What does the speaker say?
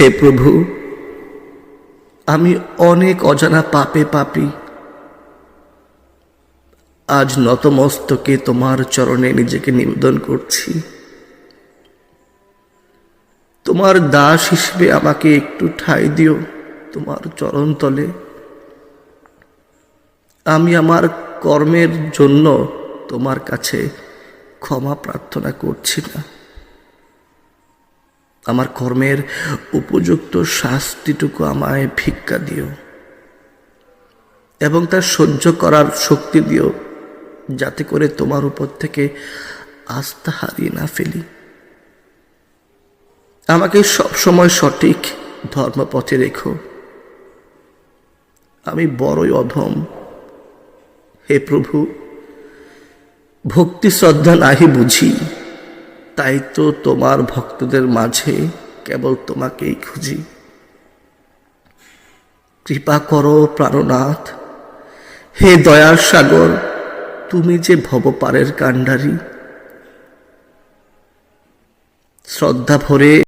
হে প্রভু, আমি অনেক অজানা পাপে পাপি। আজ নতমস্তকে তোমার চরণে নিজেকে নিবেদন করছি। তোমার দাস হিসেবে আমাকে একটু ঠাঁই দিও তোমার চরণ তলে আমি আমার কর্মের জন্য তোমার কাছে ক্ষমা প্রার্থনা করছি না। আমার কর্মের উপযুক্ত শাস্তিটুকু আমায় ভিক্ষা দিও এবং তা সহ্য করার শক্তি দিও, যাতে করে তোমার উপর থেকে আস্থা হারিয়ে না ফেলি। আমাকে সবসময় সঠিক ধর্মপথে রেখো। আমি বড়ই অধম। হে প্রভু, ভক্তি শ্রদ্ধা নাহি বুঝি। তাই তো তোমার ভক্তদের মাঝে কেবল তোমাকেই খুঁজি। কৃপা করো প্রাণনাথ। হে দয়ার সাগর, তুমি যে ভবপারের কাণ্ডারি। শ্রদ্ধা ভরে